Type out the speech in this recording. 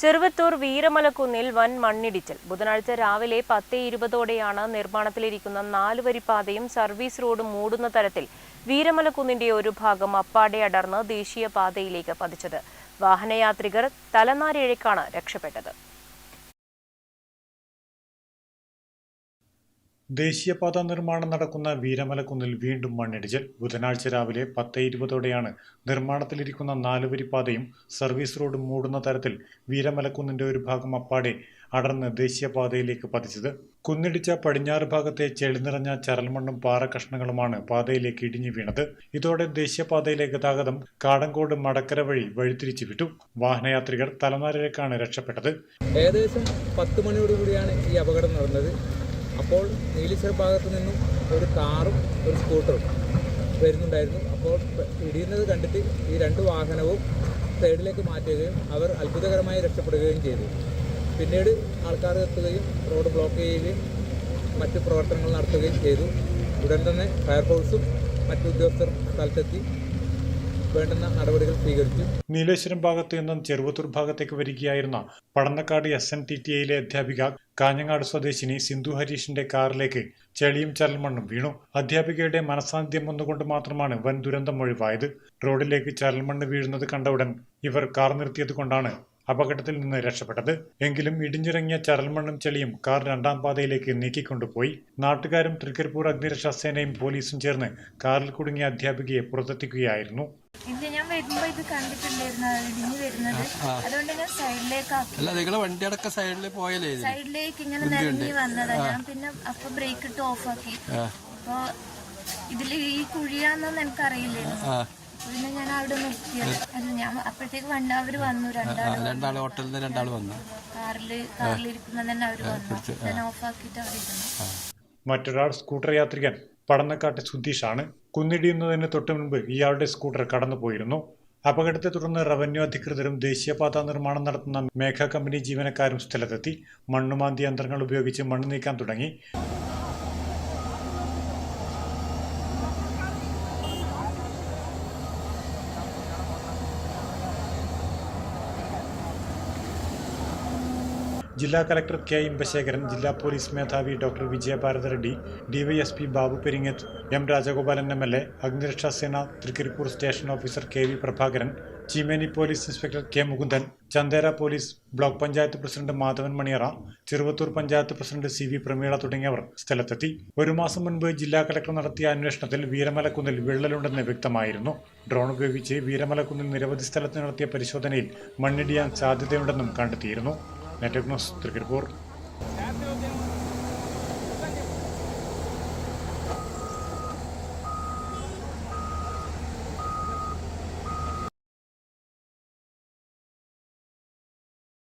ചെറുവത്തൂർ വീരമലക്കുന്നിൽ വൻ മണ്ണിടിച്ചിൽ. ബുധനാഴ്ച രാവിലെ പത്ത് ഇരുപതോടെയാണ് നിർമ്മാണത്തിലിരിക്കുന്ന നാലുവരി പാതയും സർവീസ് റോഡും മൂടുന്ന തരത്തിൽ വീരമലക്കുന്നിന്റെ ഒരു ഭാഗം അപ്പാടെ അടർന്ന് ദേശീയപാതയിലേക്ക് പതിച്ചത്. വാഹനയാത്രികർ തലനാരിഴക്കാണ് രക്ഷപ്പെട്ടത്. ദേശീയപാത നിർമ്മാണം നടക്കുന്ന വീരമലക്കുന്നിൽ വീണ്ടും മണ്ണിടിച്ചിൽ. ബുധനാഴ്ച രാവിലെ പത്ത് ഇരുപതോടെയാണ് നിർമ്മാണത്തിലിരിക്കുന്ന നാലുവരി പാതയും സർവീസ് റോഡും മൂടുന്ന തരത്തിൽ വീരമലക്കുന്നിന്റെ ഒരു ഭാഗം അപ്പാടെ അടർന്ന് ദേശീയപാതയിലേക്ക് പതിച്ചത്. കുന്നിടിച്ച പടിഞ്ഞാറ് ഭാഗത്തെ ചെളി നിറഞ്ഞ ചരൽമണ്ണും പാറക്കഷ്ണങ്ങളുമാണ് പാതയിലേക്ക് ഇടിഞ്ഞു വീണത്. ഇതോടെ ദേശീയപാതയിലെ ഗതാഗതം കാടങ്കോട് മടക്കര വഴി വഴിതിരിച്ചു വിട്ടു. വാഹനയാത്രികർ തലനാരിലേക്കാണ് രക്ഷപ്പെട്ടത്. ഏകദേശം പത്ത് മണിയോടുകൂടിയാണ് ഈ അപകടം നടന്നത്. അപ്പോൾ നീലീശ്വര ഭാഗത്ത് നിന്നും ഒരു കാറും ഒരു സ്കൂട്ടറും വരുന്നുണ്ടായിരുന്നു. അപ്പോൾ ഇടിയുന്നത് കണ്ടിട്ട് ഈ രണ്ട് വാഹനവും സൈഡിലേക്ക് മാറ്റുകയും അവർ അത്ഭുതകരമായി രക്ഷപ്പെടുകയും ചെയ്തു. പിന്നീട് ആൾക്കാർ എത്തുകയും റോഡ് ബ്ലോക്ക് ചെയ്യുകയും മറ്റ് പ്രവർത്തനങ്ങൾ നടത്തുകയും ചെയ്തു. ഉടൻ തന്നെ ഫയർഫോഴ്സും മറ്റു ഉദ്യോഗസ്ഥർ സ്ഥലത്തെത്തി. വേണ്ടുന്ന നടപടികൾ സ്വീകരിച്ചു. നീലേശ്വരം ഭാഗത്തു നിന്നും ചെറുവത്തൂർ ഭാഗത്തേക്ക് വരികയായിരുന്ന Padannakkad S N T T ഐയിലെ അധ്യാപിക കാഞ്ഞങ്ങാട് സ്വദേശിനി സിന്ധു ഹരീഷിന്റെ കാറിലേക്ക് ചെളിയും ചരൽമണ്ണും വീണു. അധ്യാപികയുടെ മനസാന്നിധ്യം ഒന്നുകൊണ്ട് മാത്രമാണ് വൻ ദുരന്തം ഒഴിവായത്. റോഡിലേക്ക് ചരൽമണ്ണ് വീഴുന്നത് കണ്ട ഉടൻ ഇവർ കാർ നിർത്തിയത് കൊണ്ടാണ് അപകടത്തിൽ നിന്ന് രക്ഷപ്പെട്ടത്. എങ്കിലും ഇടിഞ്ഞിറങ്ങിയ ചരൽമണ്ണും ചെളിയും കാർ രണ്ടാം പാതയിലേക്ക് നീക്കിക്കൊണ്ടുപോയി. നാട്ടുകാരും തൃക്കരിപ്പൂർ അഗ്നിരക്ഷാ സേനയും പോലീസും ചേർന്ന് കാറിൽ കുടുങ്ങിയ അധ്യാപികയെ പുറത്തെത്തിക്കുകയായിരുന്നു. ഇത് ഞാൻ വരുമ്പോ ഇത് കണ്ടിട്ടുണ്ടായിരുന്നു ഇടിഞ്ഞു വരുന്നത്. അതുകൊണ്ട് ഞാൻ സൈഡിലേക്കാക്കി അല്ല നിങ്ങളെ വണ്ടി അടക്കം സൈഡിൽ പോയല്ലേ സൈഡിലേക്ക് ഇങ്ങനെ നിരങ്ങി വന്നതാ. ഞാൻ പിന്നെ അപ്പൊ ബ്രേക്ക് ഇട്ട് ഓഫ് ആക്കി. അപ്പൊ ഇതിൽ ഈ കുഴിയാന്നൊന്നും എനിക്കറിയില്ലായിരുന്നു. പിന്നെ ഞാൻ അവിടെ നിർത്തിയത്. അല്ല ഞാൻ അപ്പോഴത്തേക്ക് വണ്ടി അവർ വന്നു രണ്ടാൾ രണ്ടാൾ ഹോട്ടലിൽ നിന്ന് രണ്ടാൾ വന്നു. കാറിൽ കാറിലിരിക്കുമ്പോ തന്നെ അവർ വന്നു. ഞാൻ ഓഫ് ആക്കിയിട്ട് അവിടെ ഇരുന്നു. മറ്റൊരാൾ സ്കൂട്ടർ യാത്രികൻ പടന്നക്കാട്ടെ സുധീഷാണ്. കുന്നിടിയുന്നതിന് തൊട്ടു മുൻപ് ഇയാളുടെ സ്കൂട്ടർ കടന്നുപോയിരുന്നു. അപകടത്തെ തുടർന്ന് റവന്യൂ അധികൃതരും ദേശീയപാത നിർമ്മാണം നടത്തുന്ന മേഘ കമ്പനി ജീവനക്കാരും സ്ഥലത്തെത്തി. മണ്ണുമാന്തി യന്ത്രങ്ങൾ ഉപയോഗിച്ച് മണ്ണ് നീക്കാൻ തുടങ്ങി. ജില്ലാ കളക്ടർ കെ ഇമ്പശേഖരൻ ജില്ലാ പോലീസ് മേധാവി doctor Vijayabharath Reddy DYSP Babu Peringath M Rajagopalan M L A അഗ്നിരക്ഷാ സേന Thrikaripur station officer K V Prabhakaran Cheemeni police inspector K Mukundan Chandera police block panchayat president Madhavan Maniyara Cheruvathur panchayat president C V Prameela തുടങ്ങിയവർ സ്ഥലത്തെത്തി. ഒരു മാസം മുൻപ് ജില്ലാ collector നടത്തിയ അന്വേഷണത്തിൽ വീരമലക്കുന്നിൽ വിള്ളലുണ്ടെന്ന് വ്യക്തമായിരുന്നു. ഡ്രോൺ ഉപയോഗിച്ച് വീരമലക്കുന്നിൽ നിരവധി സ്ഥലത്ത് നടത്തിയ പരിശോധനയിൽ മണ്ണിടിയാൻ സാധ്യതയുണ്ടെന്നും കണ്ടെത്തിയിരുന്നു. Met ook nog stukker bord.